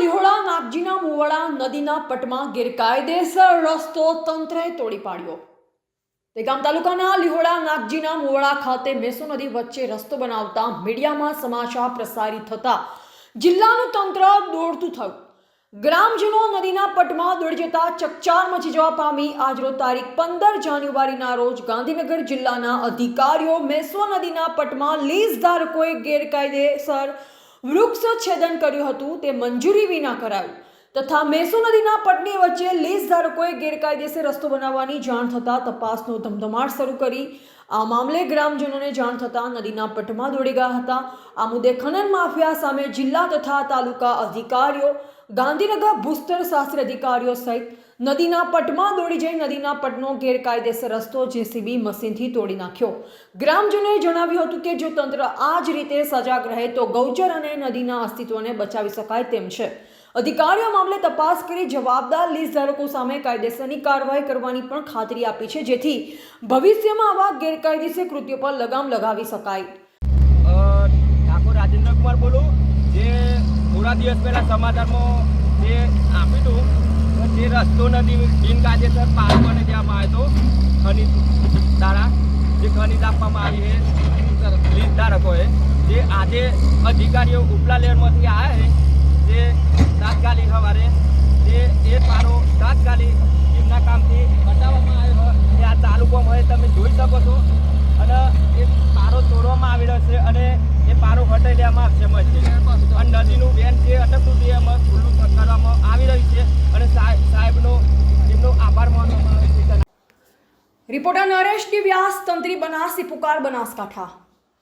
લીહોળા નાગજીના મુવાડા નદીના પટમાં ગેરકાયદેસર રસ્તો તંત્રએ તોડી પાડ્યો. દહેગામ તાલુકાના લીહોળા નાગજીના મુવાડા ખાતે મેસો નદી વચ્ચે રસ્તો બનાવતા મીડિયામાં સમાચાર પ્રસારિત થતા જિલ્લાનું તંત્ર દોડતું થયું. ગ્રામજનો નદીના પટમાં દોડી જતા ચકચાર મચી જવા પામી આજનો તારીખ પંદર જાન્યુઆરીના રોજ ગાંધીનગર જિલ્લાના અધિકારીઓ મેસો નદીના પટમાં લીઝ ધારકોએ ગેરકાયદેસર વૃક્ષ છેદન કર્યું હતું, તે મંજૂરી વિના કરાયું. તથા મેસો નદીના પટની વચ્ચે લીઝ ધારકોએ ગેરકાયદેસર રસ્તો બનાવવાની જાણ થતાં તપાસનો ધમધમાટ શરૂ કરી. આ મામલે ગ્રામજનોને જાણ થતાં નદીના પટમાં દોડી ગયા હતા. આ મુદ્દે ખનન માફિયા સામે જિલ્લા તથા તાલુકા અધિકારીઓ ગાંધીનગર ભૂસ્તર શાસ્ત્રી અધિકારીઓ સહિત નદીના પટમાં દોડી જઈ નદીના પટનો ગેરકાયદેસર રસ્તો જેસીબી મશીનથી તોડી નાખ્યો. ગ્રામજનોએ જણાવ્યું હતું કે જો તંત્ર આ જ રીતે સજાગ રહે તો ગૌચર અને નદીના અસ્તિત્વને બચાવી શકાય તેમ છે. અધિકારીઓ મામલે તપાસ કરી જવાબદાર લીઝ ધારકો સામે કાયદેસરની કાર્યવાહી કરવાની પણ ખાતરી આપી છે, જેથી ભવિષ્યમાં આવા ગેરકાયદેસર કૃત્યો પર લગામ લગાવી શકાય. ઠાકોર રાજેન્દ્ર કુમાર બોલું, જે થોડા દિવસ પહેલાં સમાચારમાં જે આપ્યું હતું જે રસ્તો નદી બિનકાયદેસર પાર બને દેવામાં આવ્યો હતો, ખનિજ દ્વારા જે ખનિજ આપવામાં આવી છે લીઝ ધારકોએ જે આજે અધિકારીઓ ઉપલા લેવલમાંથી આવ્યા છે, જે તાત્કાલિક સવારે જે એ પારો તાત્કાલિક એમના કામથી હટાવવામાં આવ્યો છે. એ આ તાલુકામાં હોય તમે જોઈ શકો છો અને એ પારો તોડવામાં આવી રહ્યો છે અને એ પારો હટાઈ છે અને નદીનું બેન જે અટકતું તે એમાં ખુલ્લું કરવામાં આવી રહ્યું છે અને સાહેબનો, એમનો આભાર માનવામાં રિપોર્ટર નરેશ વ્યાસ તંત્રી બનાસી પુકાર બનાસકાંઠા.